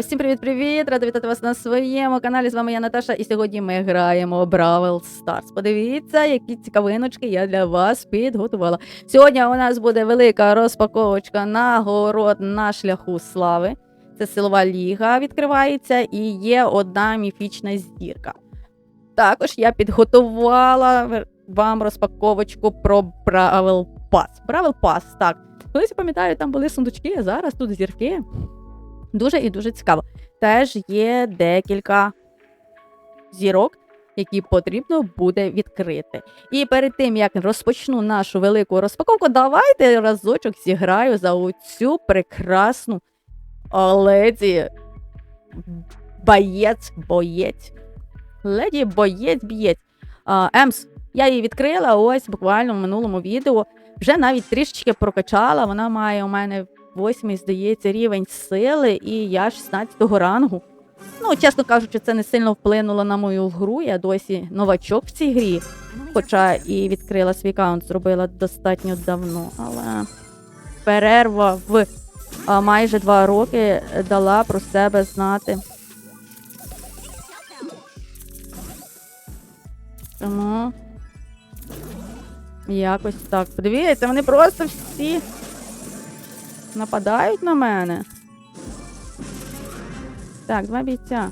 Всім привіт-привіт! Рада вітати вас на своєму каналі. З вами я Наташа, і сьогодні ми граємо Бравл Старс. Подивіться, які цікавиночки я для вас підготувала. Сьогодні у нас буде велика розпаковочка нагород на шляху слави. Це силова ліга відкривається і є одна міфічна зірка. Також я підготувала вам розпаковочку про Бравл Пас. Бравл Пас, так. Колись я пам'ятаю, там були сундучки, а зараз тут зірки. Дуже і дуже цікаво. Теж є декілька зірок, які потрібно буде відкрити. І перед тим, як розпочну нашу велику розпаковку, давайте разочок зіграю за оцю прекрасну леді боєць, боєць. Леді боєць, бієць. А, Емс, я її відкрила ось буквально в минулому відео. Вже навіть трішечки прокачала. Вона має у мене восьмий, здається, рівень сили, і я 16-го рангу. Ну, чесно кажучи, це не сильно вплинуло на мою гру. Я досі новачок в цій грі, хоча і відкрила свій аккаунт, зробила достатньо давно. Але перерва в майже два роки дала про себе знати. Тому якось так. Подивіться, вони просто всі нападають на мене. Так, два бійця.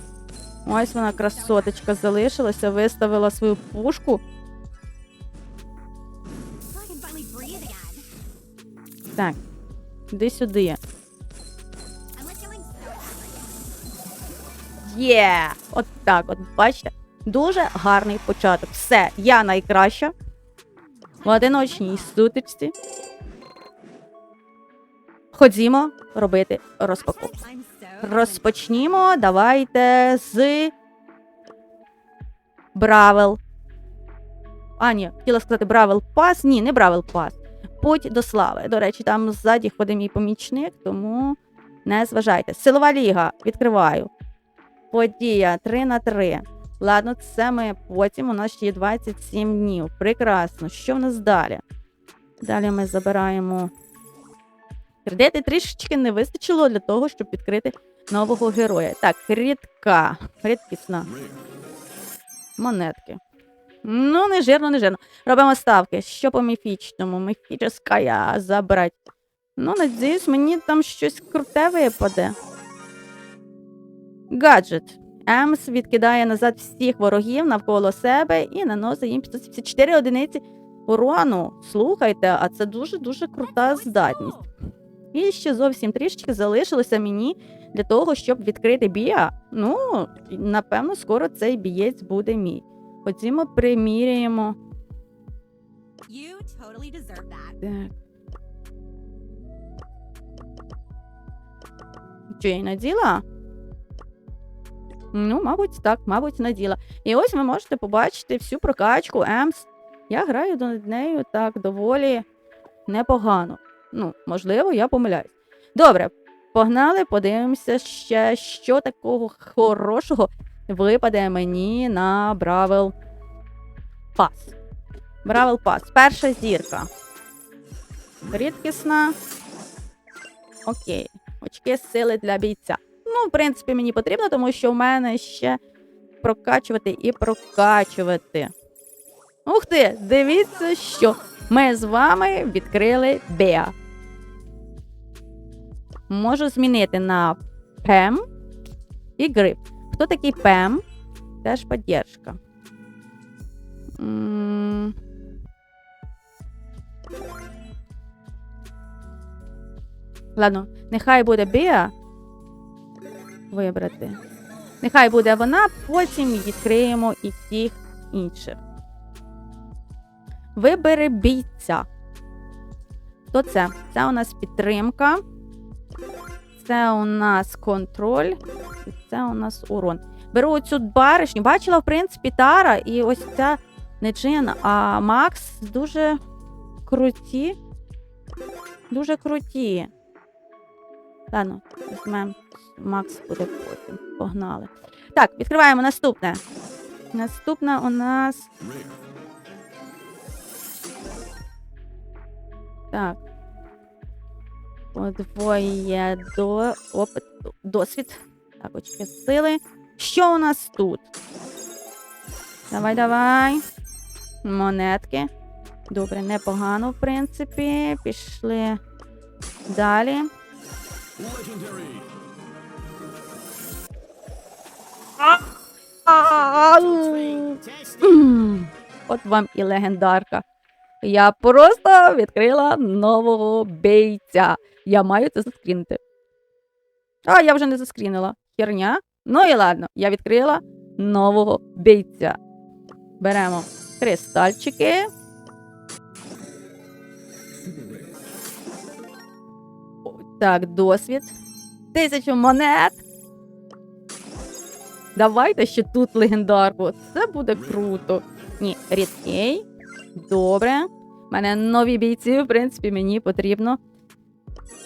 Ось вона красоточка залишилася, виставила свою пушку. Так, іди сюди. Є! От так, от бачите. Дуже гарний початок. Все, я найкраща. В одиночній сутичці. Ходімо робити розпаковку. Розпочнімо. Давайте з Бравел. А, ні, хотіла сказати Бравел Пас. Ні, не Бравел Пас. Путь до слави. До речі, там ззаді ходить мій помічник, тому не зважайте. Силова ліга. Відкриваю. Подія 3 на 3. Ладно, це ми потім. У нас ще є 27 днів. Прекрасно. Що в нас далі? Далі ми забираємо Кредити трішечки не вистачило для того, щоб відкрити нового героя. Так, рідка, рідкісна. Монетки. Ну, не жирно, не жирно. Робимо ставки. Що по міфічному? Міфічна забрати. Ну, надіюсь, мені там щось круте випаде. Гаджет. Емс відкидає назад всіх ворогів навколо себе і наносить їм 574 одиниці урону. Слухайте, а це дуже-дуже крута здатність. І ще зовсім трішечки залишилося мені для того, щоб відкрити бія. Ну, напевно, скоро цей бієць буде мій. Ходімо, приміряємо. You totally deserve that. Так. Чи я й наділа? Ну, мабуть, так, мабуть, наділа. І ось ви можете побачити всю прокачку Емс. Я граю над нею так доволі непогано. Ну, можливо, я помиляюсь. Добре, погнали, подивимося ще, що такого хорошого випаде мені на Бравел Пас. Бравел Пас. Перша зірка. Рідкісна. Окей. Очки сили для бійця. Ну, в принципі, мені потрібно, тому що в мене ще прокачувати і прокачувати. Ух ти! Дивіться, що ми з вами відкрили Беа. Можу змінити на Пем і Грип. Хто такий Пем? Теж поддержка. Ладно, нехай буде Беа. Вибрати. Нехай буде вона, потім відкриємо і всіх інших. Вибери бійця. Хто це? Це у нас підтримка. Це у нас контроль. І це у нас урон. Беру цю баришню. Бачила, в принципі, Тара і ось ця не а Макс дуже круті. Дуже круті. Ладно, візьмемо. Макс буде потім. Погнали. Так, відкриваємо наступне. Наступне у нас. Так. Подвоє до опит, досвід. Так, очки сили. Що у нас тут? Давай, давай. Монетки. Добре, непогано, в принципі. Пішли далі. От вам і легендарка. Я просто відкрила нового бійця. Я маю це заскрінити. А, я вже не заскрінила. Херня. Ну і ладно, я відкрила нового бійця. Беремо кристальчики. Так, досвід. Тисячу монет. Давайте ще тут легендарку. Це буде круто. Ні, рідкий. Добре. У мене нові бійці, в принципі, мені потрібно.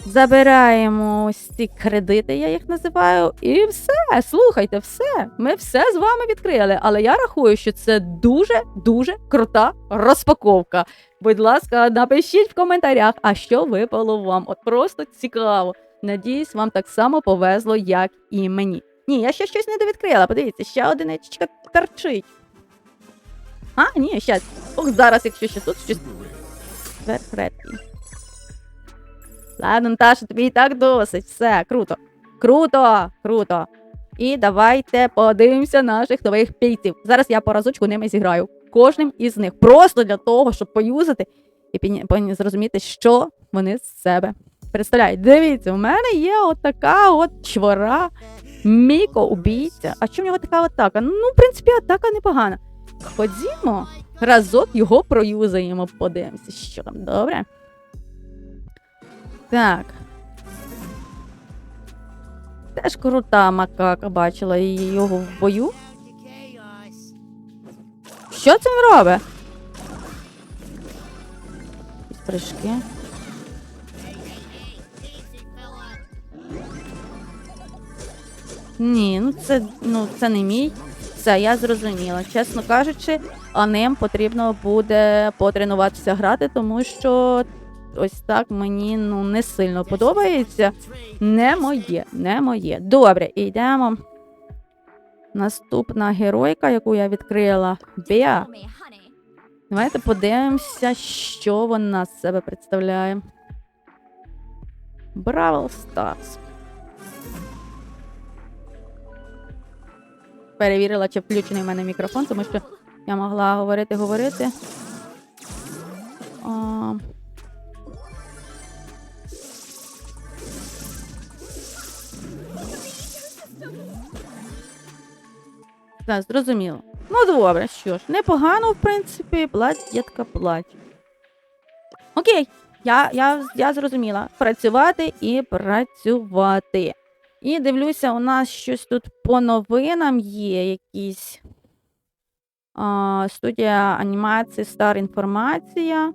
Забираємо ось ці кредити, я їх називаю. І все. Слухайте, все. Ми все з вами відкрили. Але я рахую, що це дуже-дуже крута розпаковка. Будь ласка, напишіть в коментарях, а що випало вам. От просто цікаво. Надіюсь, вам так само повезло, як і мені. Ні, я ще щось не довідкрила. Подивіться, ще одиничка торчить. А, ні, ще. Ох, зараз, якщо ще тут щось. Ладно, Наташа, тобі і так досить. Все, круто. Круто, круто. І давайте подивимося наших нових бійців. Зараз я по разочку ними зіграю. Кожним із них. Просто для того, щоб поюзати і зрозуміти, що вони з себе представляють. Дивіться, у мене є отака от чвора. Міко убійця. А чому в нього така атака? Ну, в принципі, атака непогана. Ходімо, разок його проюзаємо, подивимося, що там добре. Так. Теж крута макака бачила її його в бою. Що це він робить? Прыжки. Ні, ну це, ну це не мій. Все, я зрозуміла. Чесно кажучи, а ним потрібно буде потренуватися грати, тому що ось так мені ну не сильно подобається. Не моє, не моє. Добре, йдемо. Наступна геройка, яку я відкрила, honey. Давайте подивимося, що вона з себе представляє. Бравл Старс. Перевірила, чи включений в мене мікрофон, тому що я могла говорити, говорити. А... Так, зрозуміло. Ну, добре, що ж, непогано, в принципі, плать, дітка, плать. Окей, я, я, я зрозуміла. Працювати і працювати. І дивлюся, у нас щось тут по новинам є якісь. А, студія анімації, стар інформація.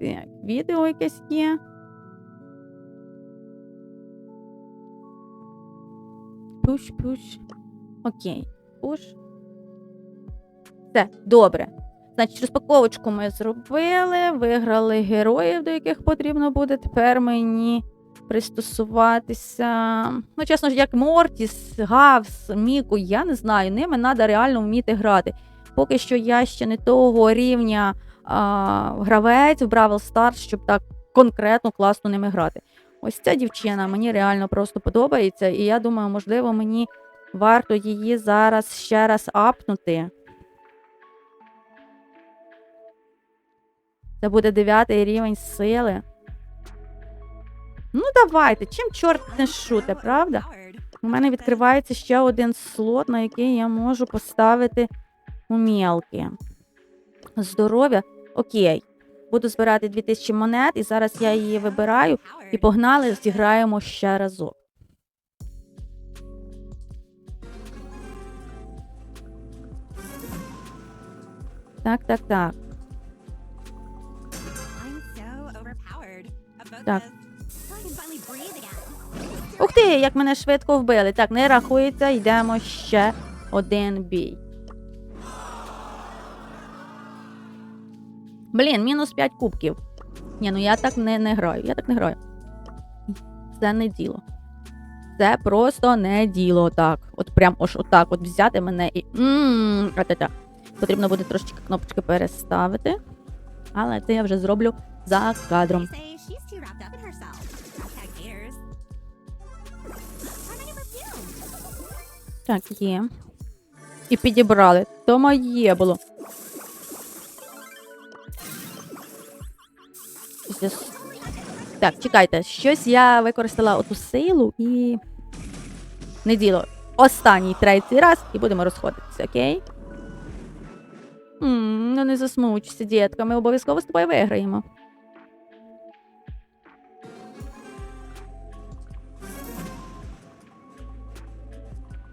Так, відео якесь є. Пуш, пуш. Окей, пуш. Все, добре. Значить, розпаковочку ми зробили, виграли героїв, до яких потрібно буде тепер мені пристосуватися. Ну, чесно ж, як Мортіс, Гавс, Міку, я не знаю, ними треба реально вміти грати. Поки що я ще не того рівня а, гравець в Бравл Stars, щоб так конкретно класно ними грати. Ось ця дівчина мені реально просто подобається, і я думаю, можливо, мені варто її зараз ще раз апнути. Це буде дев'ятий рівень сили. Ну, давайте, чим чорт не шуте, правда? У мене відкривається ще один слот, на який я можу поставити умілки. Здоров'я. Окей. Буду збирати 2000 монет, і зараз я її вибираю. І погнали, зіграємо ще разок. Так, так, так. Так. Ух ти, як мене швидко вбили. Так, не рахується, йдемо ще один бій. Блін, мінус 5 кубків. Ні, ну я так не, не граю. Я так не граю. це не діло. Це просто не діло так. От прям ось отак от взяти мене і. м а-та-та. Потрібно буде трошечки кнопочки переставити. Але це я вже зроблю за кадром. Так, є. І підібрали. То моє було. Так, чекайте, щось я використала оту силу і. Не діло. Останній третій раз і будемо розходитися, окей? ну не засмучся, дітка, ми обов'язково з тобою виграємо.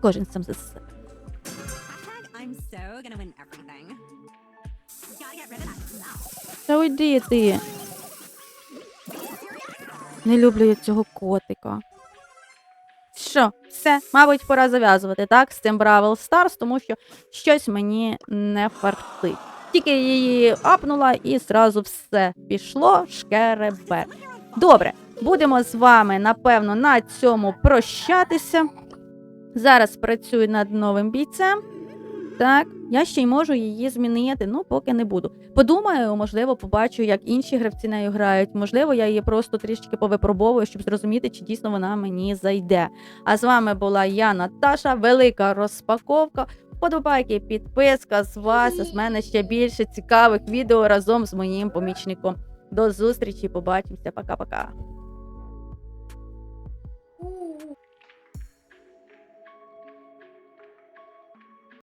Кожен сам за себе. Та уйди ти. Не люблю я цього котика. Що, все, мабуть, пора зав'язувати, так, з цим Бравл Старс, тому що щось мені не фартить. Тільки її апнула і зразу все пішло шкеребе. Добре, будемо з вами, напевно, на цьому прощатися. Зараз працюю над новим бійцем. Так, я ще й можу її змінити, ну поки не буду. Подумаю, можливо, побачу, як інші гравці нею грають. Можливо, я її просто трішки повипробовую, щоб зрозуміти, чи дійсно вона мені зайде. А з вами була я, Наташа, велика розпаковка. Подобайки, підписка з вас. З мене ще більше цікавих відео разом з моїм помічником. До зустрічі, побачимося. Пока-пока.